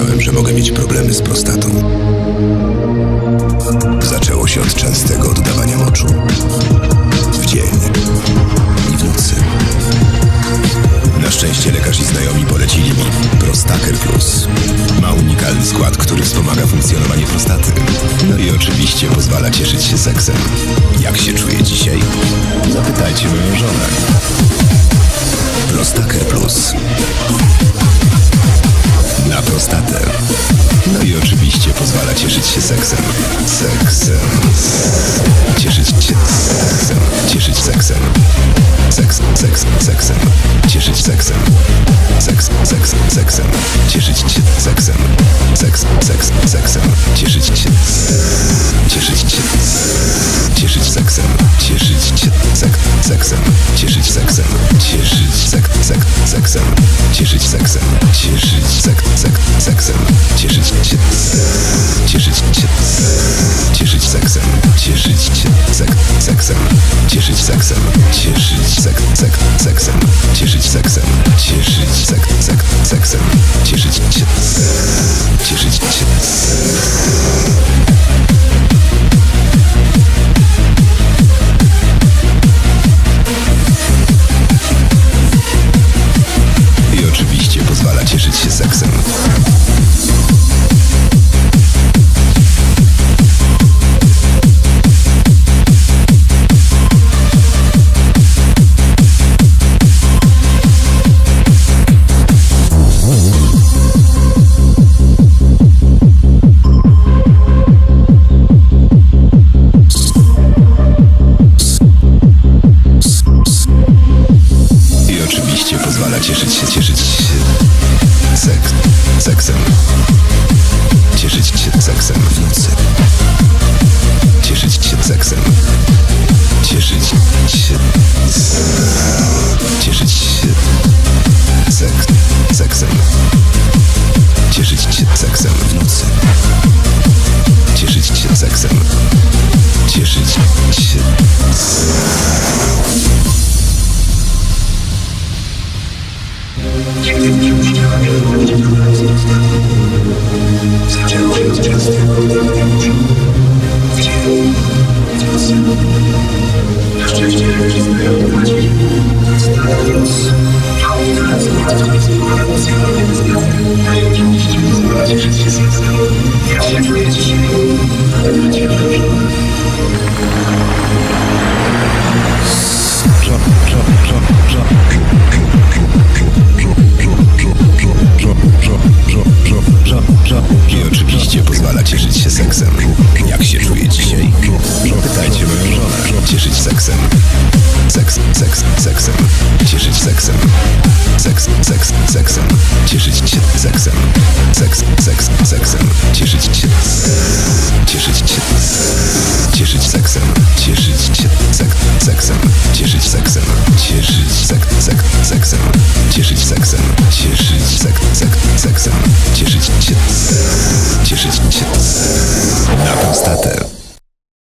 słyszałem, że mogę mieć problemy z prostatą. Zaczęło się od częstego oddawania moczu. W dzień i w nocy. Na szczęście lekarz i znajomi polecili mi Prostaker Plus. Ma unikalny skład, który wspomaga funkcjonowanie prostaty. No i oczywiście pozwala cieszyć się seksem. Jak się czuję dzisiaj? Zapytajcie moją żonę. Prostaker Plus. Prostatę. No i oczywiście pozwala cieszyć się seksem. Seksem. Cieszyć się seksem. Cieszyć seksem. Seks, seks, seksem. Cieszyć seksem. Seks, seks, seksem. Cieszyć się seksem. Seks, seks, seksem. Cieszyć się. Cieszyć się. Cieszyć seksem. Cieszyć sek, sek, seksem. Cieszyć się. Cieszyć się. Cieszyć seksem. Cieszyć się sek, seksem. Cieszyć seksem. Cieszyć sek, sek, seksem. Seksem. Zaczęło się seks, seksem.